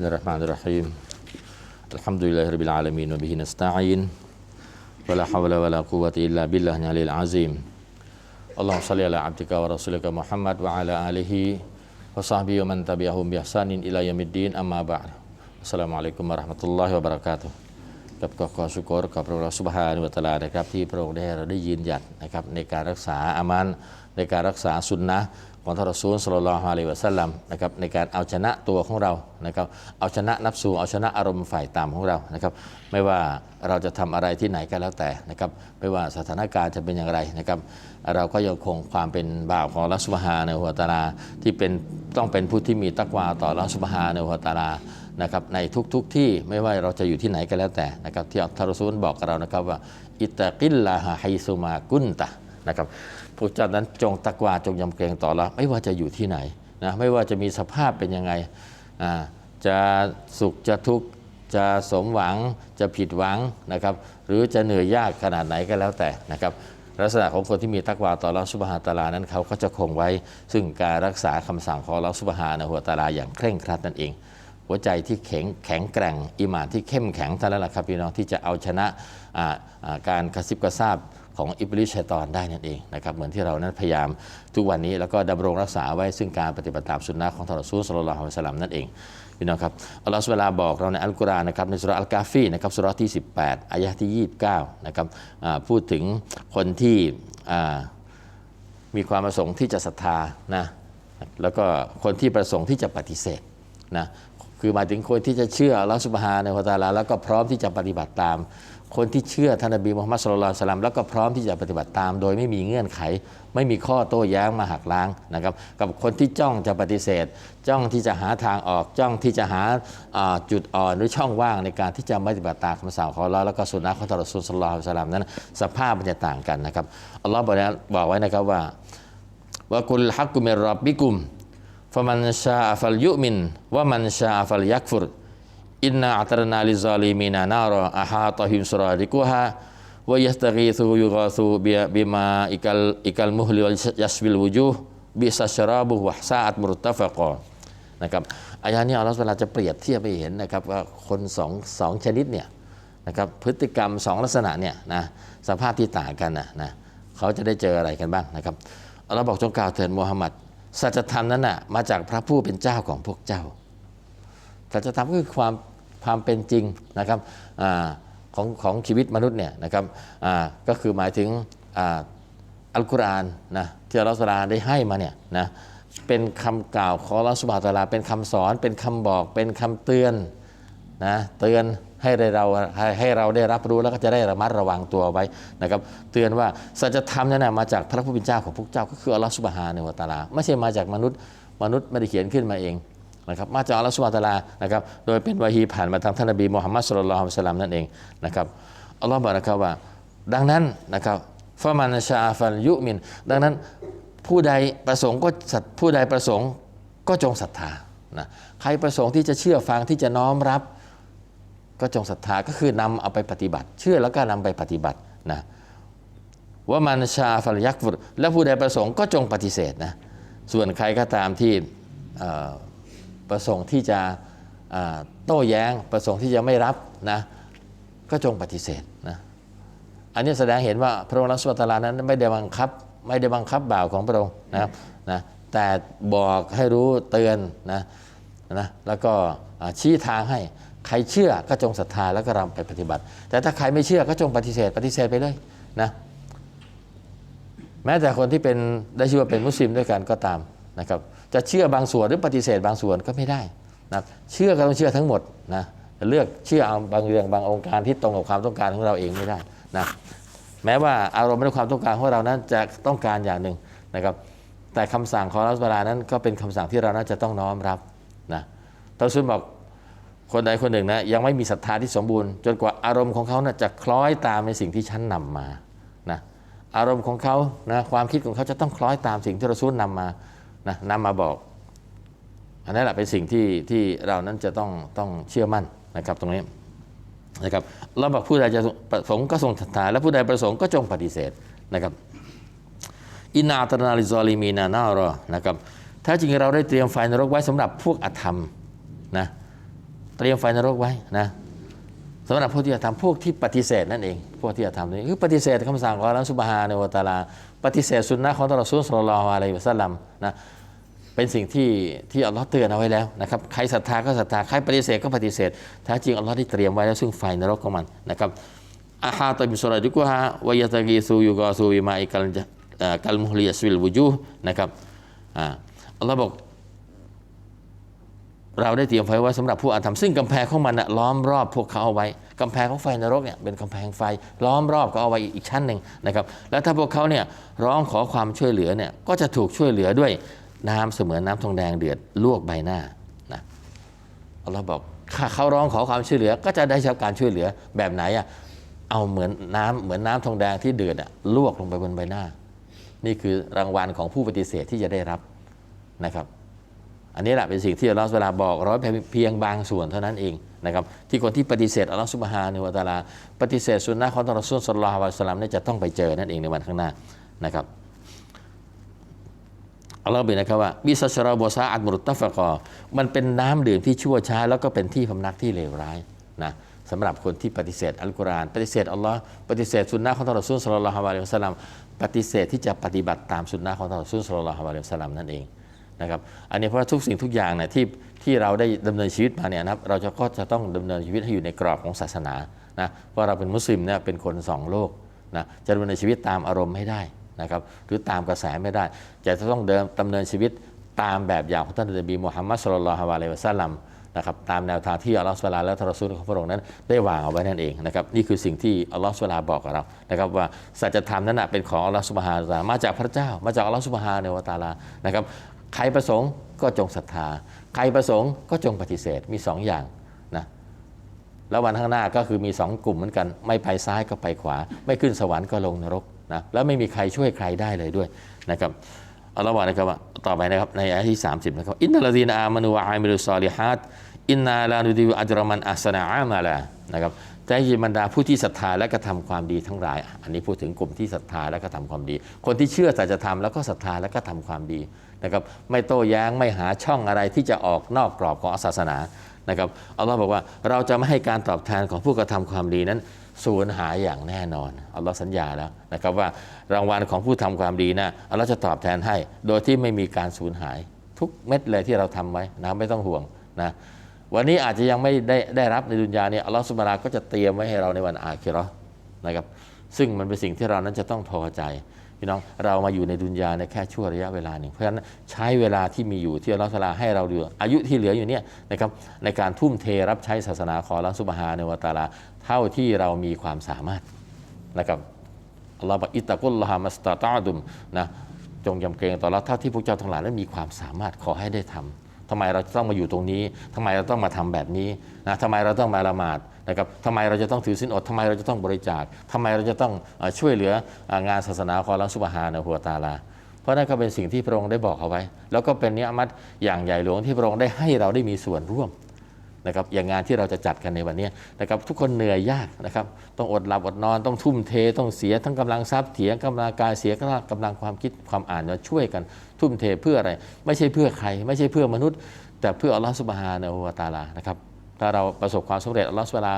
Bismillahirrahmanirrahim. Alhamdulillahirrabbilalamin. Wabihi nasta'in. Wala hawla wala quwwata illa billah nyalil azim. Allahumma shalli ala abdika wa rasulika Muhammad wa ala alihi wa sahbihi wa man tabi'ahum bihasanin ila yaumiddin amma ba'd. Assalamualaikum warahmatullahi wabarakatuh. กับก็ขอสุกรกับพระองค์สุบฮานุวะตลานะครับที่พระองค์ได้เราได้ยืนหยัดนะครับในการรักษาอามันในการรักษาสุนนะ ของทารซูลสลลัลลอฮุอะลัยฮิวะสัลลัมนะครับในการเอาชนะตัวของเรานะครับเอาชนะนับสูเอาชนะอารมณ์ฝ่ายต่ำของเรานะครับไม่ว่าเราจะทำอะไรที่ไหนก็แล้วแต่นะครับไม่ว่าสถานการณ์จะเป็นอย่างไรนะครับเราก็ยังคงความเป็นบ่าวของอัสุบฮานะฮูวตะอาลาที่เป็นต้องเป็นผู้ที่มีตักวาต่ออัสุบฮานะฮูวตะอาลานะครับในทุกๆทที่ไม่ว่าเราจะอยู่ที่ไหนก็แล้วแต่นะครับที่อัลลอฮฺซูลบอกกับเรานะครับว่าอิตะกิลลาฮะไฮซุมากุนตะ นะครับพวกเจ้านั้นจงตักวาจงยำเกรงต่อละไม่ว่าจะอยู่ที่ไหนนะไม่ว่าจะมีสภาพเป็นยังไงจะสุขจะทุกข์จะสมหวังจะผิดหวังนะครับหรือจะเหนื่อยยากขนาดไหนก็แล้วแต่นะครับลักษณะของคนที่มีตักวาต่ออัลลอฮฺสุบฮานะตาลานั้นเขาก็จะคงไว้ ซึ่งการรักษาคำสั่งของอัลลอฮฺสุบฮานะฮูวตาลาอย่างเคร่งครัดนั่นเอง หัวใจที่แข็งแข็งแกร่งอิมานที่เข้มแข็งท่านั้นแหละครับพี่น้องที่จะเอาชนะการกระซิบกระซาบ ของอิบลิชัยตอนได้นั่นเองนะครับเหมือนที่เรานั้นพยายามทุกวันนี้แล้วก็ดำรงรักษาไว้ซึ่งการปฏิบัติตามสุนนะของท่านรอซูลสลลัลฮุอะลัยฮิวะสัลลัมนั่นเองพี่น้องครับอัลลอฮฺสุบฮานะฮูวลาบอกเราในอัลกุรอานนะครับในสุระอัลกาฟีนะครับสุระที่ 18อายะที่ 29นะครับพูดถึงคนที่มีความประสงค์ที่จะศรัทธานะแล้วก็คนที่ประสงค์ที่จะปฏิเสธนะ คือหมายถึงคนที่จะเชื่ออัลลอฮฺสุบฮานะฮูวตาลาแล้วก็พร้อมที่จะปฏิบัติตาม คนที่เชื่อท่านนบีมุฮัมมัดสุลลัลสลัมแล้วก็พร้อมที่จะปฏิบัติตาม โดยไม่มีเงื่อนไข ไม่มีข้อโต้แย้งมาหักล้างนะครับ กับคนที่จ้องจะปฏิเสธ จ้องที่จะหาทางออกจ้องที่จะหาจุดอ่อนหรือช่องว่างในการที่จะไม่ปฏิบัติตามคำสั่งของอัลลอฮ์แล้วก็สุนนะของทารอซูลสลลัลลอฮุอะลัยฮิวะสัลลัมนั้น สภาพมันจะต่างกันนะครับอัลลอฮ์บอกไว้บอกไว้นะครับว่าว่ากุลฮักกุมิรรับบิกุม ฟะมันชาฟัลยุมินวะมันชาฟัลยักฟุรอินนาอัตรนาลิซาลิมีนานาราอาฮาตะฮิมสราดิกุฮาวะยัสตะกีซูยุกาซูบิบิมาอิกัลอิกัลมุฮลิวยัสบิล wujuh บิสัชราบุวะซาอัตมุรตะฟะกอนะครับอายะนี้อัลลอฮฺเวลาจะเปรียบเทียบไปเห็นนะครับว่าคนสองสองชนิดเนี่ยนะครับพฤติกรรมสองลักษณะเนี่ยนะสภาพที่ต่างกันนะนะเขาจะได้เจออะไรกันบ้างนะครับอัลลอฮ์บอกจงกล่าวเถิดมูฮัมหมัด สัจธรรมนั้นน่ะมาจากพระผู้เป็นเจ้าของพวกเจ้า สัจธรรมก็คือความความเป็นจริงนะครับอของของชีวิตมนุษย์เนี่ยนะครับก็คือหมายถึงอัลกุรอานนะที่อัลลอฮฺสุบฮานะฮูวะตะอาลาได้ให้มาเนี่ยนะเป็นคำกล่าวของอัลลอฮฺสุบฮานตะอาลาเป็นคำสอนเป็นคำบอกเป็นคำเตือนนะเตือน ให้เราให้ให้เราได้รับรู้แล้วก็จะได้ระมัดระวังตัวไว้นะครับเตือนว่าสัจธรรมนั้นนะมาจากพระผู้เป็นเจ้าของพวกเจ้าก็คืออัลลอฮฺสุบฮานะฮูวะตาลา ไม่ใช่มาจากมนุษย์มนุษย์ไม่ได้เขียนขึ้นมาเองนะครับมาจากอัลลอฮฺสุบฮานะตาลานะครับโดยเป็นวะฮีผ่านมาทางท่านนบีมุฮัมมัดสุลลัลฮุอะฮิวะสัลลัมนั่นเองนะครับอัลลอฮฺบอกนะครับว่า ดังนั้นนะครับฟามันชาฟันยุมิน ดังนั้นผู้ใดประสงค์ก็ศรัทผู้ใดประสงค์ก็จงศรัทธานะใครประสงค์ที่จะเชื่อฟังที่จะน้อมรับ ก็จงศรัทธาก็คือนำเอาไปปฏิบัติ เชื่อแล้วก็นำไปปฏิบัตินะว่ามันชาฟลยักฟุรและผู้ใดประสงค์ก็จงปฏิเสธนะส่วนใครก็ตามที่ประสงค์ที่จะโต้แย้งประสงค์ที่จะไม่รับนะก็จงปฏิเสธนะอันนี้แสดงเห็นว่าพระองค์รัสุตลานั้นไม่ได้บังคับไม่ได้บังคับบ่าวของพระองค์นะครับนะแต่บอกให้รู้เตือนนะนะแล้วก็ชี้ทางให้ ใครเชื่อก็จงศรัทธาแล้วก็รำไปปฏิบัติ แต่ถ้าใครไม่เชื่อก็จงปฏิเสธ ปฏิเสธไปเลยนะแม้แต่คนที่เป็นได้ชื่อว่าเป็นมุสลิมด้วยกันก็ตามนะครับจะเชื่อบางส่วนหรือปฏิเสธบางส่วนก็ไม่ได้นะเชื่อก็ต้องเชื่อทั้งหมดนะเลือกเชื่อเอาบางเรื่องบางองค์การที่ตรงกับความต้องการของเราเองไม่ได้นะแม้ว่าอารมณ์และความต้องการของเรานั้นจะต้องการอย่างหนึ่งนะครับแต่คำสั่งของรัฐบาลนั้นก็เป็นคำสั่งที่เราน่าจะต้องน้อมรับนะตอนซุนบอก คนใดคนหนึ่งนะยังไม่มีศรัทธาที่สมบูรณ์ จนกว่าอารมณ์ของเขานะจะคล้อยตามในสิ่งที่ฉันนำมานะอารมณ์ของเขานะความคิดของเขาจะต้องคล้อยตามสิ่งที่เราซูลนำมานะนำมาบอก อันนั้นแหละเป็นสิ่งที่ที่เรานั้นจะต้องต้องเชื่อมั่นนะครับตรงนี้นะครับเราบอกผู้ใดจะประสงค์ก็ทรงศรัทธาและผู้ใดประสงค์ก็จงปฏิเสธนะครับอินาตนาลิซอลิมีนานารอนะครับถ้าจริงเราได้เตรียมไฟนรกไว้สำหรับพวกอธรรมนะ เตรียมไฟนรกไว้นะสำหรับพวกที่จะทำพวกที่ปฏิเสธนั่นเอง พวกที่จะทำนี่คือปฏิเสธคำสั่งของอัลลอฮฺซุบฮานะฮูวะตะอาลา ปฏิเสธสุนนะของท่านรอซูลศ็อลลัลลอฮอะลัยฮิวะซัลลัมนะเป็นสิ่งที่ที่อัลลอฮ์เตือนเอาไว้แล้วนะครับใครศรัทธาก็ศรัทธาใครปฏิเสธก็ปฏิเสธแท้จริงอัลลอฮ์ได้เตรียมไว้แล้วซึ่งไฟนรกของมันนะครับอาฮาตบิสุรดิกุฮะวายะตะกีซูยุกอซูวิมาอิกัลกัลมุฮลิยสวิลวุจูนะครับอัลลอฮ์บอก เราได้เตรียมไฟไว้สำหรับผู้อาธรรมซึ่งกำแพงของมันนะล้อมรอบพวกเขาเอาไว้กำแพงของไฟนรกเนี่ยเป็นกำแพงไฟล้อมรอบก็เอาไว้อีกชั้นหนึ่งนะครับแล้วถ้าพวกเขาเนี่ยร้องขอความช่วยเหลือเนี่ยก็จะถูกช่วยเหลือด้วยน้ำเสมือนน้ำทองแดงเดือดลวกใบหน้านะอัลลอฮ์บอกถ้าเขาร้องขอความช่วยเหลือ ก็จะได้รับการช่วยเหลือแบบไหนอะเอาเหมือนน้ำเหมือนน้ำทองแดงที่เดือดอะลวกลงไปบนใบหน้า นี่คือรางวัลของผู้ปฏิเสธที่จะได้รับนะครับ อันนี้แหละเป็นสิ่งที่อัลลอฮฺสุบฮานะฮูวลาบอกร้อยเพียงบางส่วนเท่านั้นเองนะครับที่คนที่ปฏิเสธอัลลอฮฺสุบฮานะฮูวะตาลา ปฏิเสธสุนนะของท่านรอซูลศ็อลลัลลอฮุอะลัยฮิวะซัลลัมเนี่ยจะต้องไปเจอนั่นเองในวันข้างหน้านะครับอัลลอฮฺบอกนะครับว่าบิซัชราบซาอัดมุตตะฟะกอมันเป็นน้ำดื่มที่ชั่วช้า แล้วก็เป็นที่พำนักที่เลวร้ายนะสำหรับคนที่ปฏิเสธอัลกุรอาน ปฏิเสธอัลลอฮ์ปฏิเสธสุนนะของท่านรอซูลศ็อลลัลลอฮุอะลัยฮิวะซัลลัมปฏิเสธที่จะปฏิบัติตามสุนนะของทรซูลศ็อลลัลลอฮุอะลัยฮิวะซัลลัมนั่นเอง นะครับอันนี้เพราะว่าทุกสิ่งทุกอย่างเนี่ยที่ที่เราได้ดำเนินชีวิตมาเนี่ยนะครับเราจะก็จะต้องดำเนินชีวิตให้อยู่ในกรอบของศาสนานะเพราะเราเป็นมุสลิมเนี่ยเป็นคนสองโลกนะจะดำเนินชีวิตตามอารมณ์ไม่ได้นะครับหรือตามกระแสไม่ได้ จะต้องเดินดำเนินชีวิตตามแบบอย่างของท่านนบีมุฮัมมัดสุลลัลฮวาเลวะซัลลัมนะครับตามแนวทางที่อัลลอฮฺสุลาและทรอซูลของพระองค์นั้น ได้วางเอาไว้นั่นเองนะครับนี่คือสิ่งที่อัลลอฮฺสุลาบอกกับเรานะครับว่าสัจธรรมนั้นเป็นของอัลลอฮฺสุบฮานะฮูวะตะอาลามาจากพระเจ้า มาจากอัลลอฮฺสุบฮานะวะตาลานะครับ ใครประสงค์ก็จงศรัทธา ใครประสงค์ก็จงปฏิเสธมีสองอย่างนะแล้ววันข้างหน้าก็คือมีสองกลุ่มเหมือนกัน ไม่ไปซ้ายก็ไปขวา ไม่ขึ้นสวรรค์ก็ลงนรกนะแล้วไม่มีใครช่วยใครได้เลยด้วยนะครับอัลลอฮ์บอกนะครับต่อไปนะครับในอายะที่ 30นะครับอินนัลลดีนอามานูอามิลุซอลิฮัดอินนาลานุดิวอัจรมันอัสนาอามาลานะครับแต่ยิบรรดาผู้ที่ศรัทธาและกระทำความดีทั้งหลาย อันนี้พูดถึงกลุ่มที่ศรัทธาและกระทำความดี คนที่เชื่อสัจธรรมแล้วก็ศรัทธาและก็ทำความดี นะครับไม่โต้แย้งไม่หาช่องอะไรที่จะออกนอกกรอบของศาสนานะครับอัลลอฮ์บอกว่าเราจะไม่ให้การตอบแทนของผู้กระทำความดีนั้นสูญหายอย่างแน่นอนอัลลอฮ์สัญญาแล้วนะครับว่ารางวัลของผู้ทำความดีนะอัลลอฮ์จะตอบแทนให้ โดยที่ไม่มีการสูญหาย ทุกเม็ดเลยที่เราทำไว้นะไม่ต้องห่วงนะวันนี้อาจจะยังไม่ได้ได้รับในดุนยาเนี่ยอัลลอฮ์สุบานาก็จะเตรียมไว้ให้เราในวันอาคิราะห์นะครับซึ่งมันเป็นสิ่งที่เรานั้นจะต้องพอใจ พี่น้องเรามาอยู่ในดุนยาในแค่ชั่วระยะเวลาหนึ่งเพราะฉะนั้นใช้เวลาที่มีอยู่ที่อัลลอฮ์ตะอาลาให้เราเหลืออายุที่เหลืออยู่เนี่ยนะครับในการทุ่มเทรับใช้ศาสนาของอัลลอฮ์สุบฮานวตาลา เท่าที่เรามีความสามารถนะครับอัลลอฮ์บอกอิตะกุลลามัสตาตาดุมนะจงยำเกรงต่อเราเท่าที่พวกเจ้าทั้งหลายนั้นมีความสามารถขอให้ได้ทำทำไมเราต้องมาอยู่ตรงนี้ทำไมเราต้องมาทำแบบนี้นะทำไมเราต้องมาละหมาด นะครับทำไมเราจะต้องถือศีลอดทำไมเราจะต้องบริจาคทำไมเราจะต้องช่วยเหลืองานศาสนาของเราสุบฮานะฮูวตาลา เพราะนั่นก็เป็นสิ่งที่พระองค์ได้บอกเอาไว้ แล้วก็เป็นเนิยมัตอย่างใหญ่หลวงที่พระองค์ได้ให้เราได้มีส่วนร่วมนะครับอย่างงานที่เราจะจัดกันในวันนี้นะครับทุกคนเหนื่อยยากนะครับต้องอดหลับอดนอนต้องทุ่มเท ต้องเสียทั้งกำลังทรัพย์เสียกำลังกายเสียกำลังความคิดความอ่านมาช่วยกัน ทุ่มเทเพื่ออะไร ไม่ใช่เพื่อใคร ไม่ใช่เพื่อมนุษย์ แต่เพื่ออัลลอฮฺสุบฮานะฮูวะตาลานะครับ ถ้าเราประสบความสำเร็จอัลลอฮฺสุบฮานะฮูวลา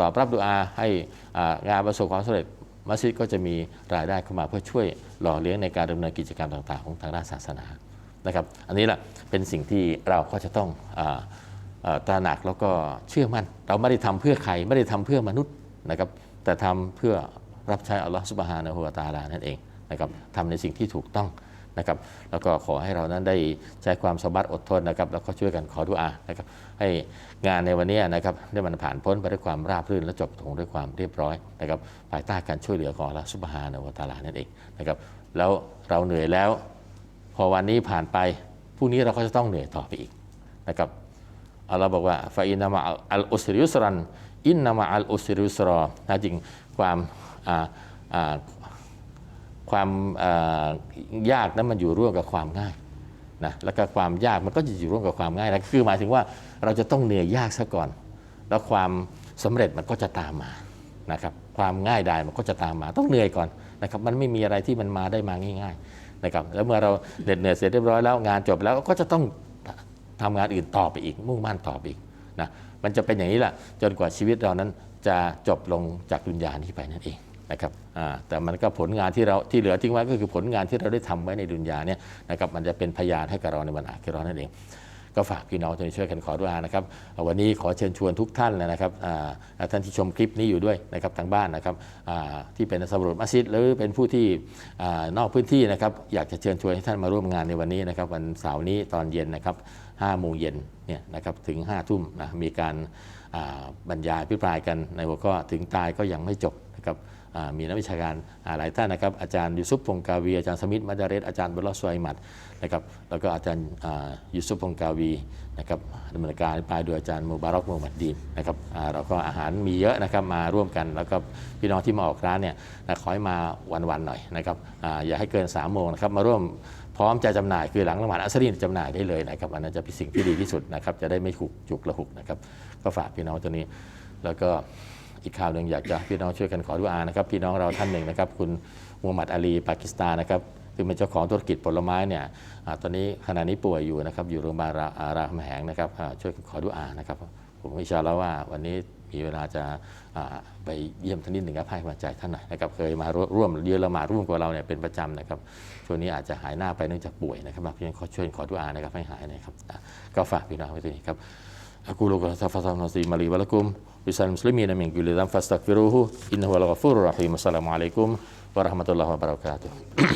ตอบรับดุอาให้อ่างานประสบความสำเร็จมัสยิดก็จะมีรายได้เข้ามาเพื่อช่วยหล่อเลี้ยงในการดำเนินกิจกรรมต่างๆ ของทางด้านศาสนานะครับ อันนี้แหละเป็นสิ่งที่เราก็จะต้องตระหนักแล้วก็เชื่อมั่น เราไม่ได้ทำเพื่อใครไม่ได้ทำเพื่อมนุษย์นะครับ แต่ทำเพื่อรับใช้อัลลอฮฺสุบฮานะฮูวะตาลานั่นเองนะครับทำในสิ่งที่ถูกต้อง นะครับแล้วก็ขอให้เรานั้นได้ใช้ความสบัดอดทนนะครับแล้วก็ช่วยกันขอดุอานะครับให้งานในวันนี้นะครับได้มันผ่านพ้นไปด้วยความราบรื่นและจบลงด้วยความเรียบร้อยนะครับภายใต้การช่วยเหลือของอัลลอฮฺสุบฮานะฮูวตาลานั่นเองนะครับแล้วเราเหนื่อยแล้ว พอวันนี้ผ่านไปพรุ่งนี้เราก็จะต้องเหนื่อยต่อไปอีกนะครับอัลลอฮ์บอกว่าฟาอินนามาอัลอุสริยุสรันอินนามาอัลอุสริยุสรอนะจริงความ ความยากนั้นมันอยู่ร่วมกับความง่ายนะแล้วก็ความยากมันก็จะอยู่ร่วมกับความง่ายนะคือหมายถึงว่าเราจะต้องเหนื่อยยากซะก่อน แล้วความสำเร็จมันก็จะตามมานะครับความง่ายดายมันก็จะตามมาต้องเหนื่อยก่อนนะครับมันไม่มีอะไรที่มันมาได้มาง่ายๆนะครับแล้วเมื่อเราเหน็ดเหนื่อยเสร็จเรียบร้อยแล้วงานจบแล้วก็จะต้องทำงานอื่นต่อไปอีก มุ่งมั่นต่อไปอีกนะมันจะเป็นอย่างนี้แหละจนกว่าชีวิตเรานั้นจะจบลงจากดุนยานี้ไปนั่นเอง นะครับแต่มันก็ผลงานที่เราที่เหลือทิ้งไว้ก็คือผลงานที่เราได้ทำไว้ในดุนยาเนี่ยนะครับมันจะเป็นพยานให้กับเราในวันอาคิราะห์นั่นเองก็ฝากพี่น้องทุกท่ช่วยกันขอดุอานะครับ วันนี้ขอเชิญชวนทุกท่านนะครับท่านที่ชมคลิปนี้อยู่ด้วยนะครับทางบ้านนะครับที่เป็นสำรวจมัสยิดหรือเป็นผู้ที่นอกพื้นที่นะครับอยากจะเชิญชวนให้ท่านมาร่วมงานในวันนี้นะครับวันเสาร์นี้ตอนเย็นนะครับ5โมงเย็นเนี่ยนะครับถึง5ทุ่มนะมีการบรรยายพิปรายกันในหัวข้อถึงตายก็ยังไม่จบ นะครับมีนักวิชาการหลายท่านนะครับอาจารย์ยูซุปพงกาวีอาจารย์สมิทมัดาเรสอาจารย์บุลลอสไวมัดนะครับแล้วก็อาจารย์ยูซุปพงกาวีนะครับดำเนินการไปโดยอาจารย์มูบารอกมูฮัมหมัดดีนนะครับเราก็อาหารมีเยอะนะครับมาร่วมกัน แล้วก็พี่น้องที่มาออกร้านเนี่ยขอให้มาวันๆหน่อยนะครับออย่าให้เกิน3ามโมงนะครับมาร่วมพร้อมจะจำหน่ายคือหลังละหมาดอัสรีนจำหน่ายได้เลยนะครับอันนั้นจะเป็นสิ่งที่ดีที่สุดนะครับจะได้ไม่ถูกจุกระหุกนะครับก็ฝากพี่น้องตัวนี้แล้วก็ อีกข่าวหนึ่งอยากจะพี่น้องช่วยกันขอดุอานะครับพี่น้องเราท่านหนึ่งนะครับคุณมูฮัมหมัดอาลีปากีสถานนะครับคือเป็นเจ้าของธุรกิจผลไม้เนี่ยตอนนี้ขณะนี้ป่วยอยู่นะครับอยู่โรงพยาบาลรามแหงนะครับช่วยขอดุอานะครับผมอิชาแล้วว่าวันนี้มีเวลาจะไปเยี่ยมท่านนิดหนึ่งครับให้กำลังใจท่านหน่อยนะครับเคยมาร่วมเยือละหมาดร่วมกับเราเนี่ยเป็นประจำนะครับช่วงนี้อาจจะหายหน้าไปเนื่องจากป่วยนะครับเพียงขอช่วยขอดุอานะครับให้หายนะครับก็ฝากพี่น้องไว้ตรงนี้ครับกูรูกัสฟา fasa nasi mali walakum bisa muslimin min kulli dhanb fastaghfiruhu innahu al-ghafurur rahim. Assalamualaikum warahmatullahi wabarakatuh.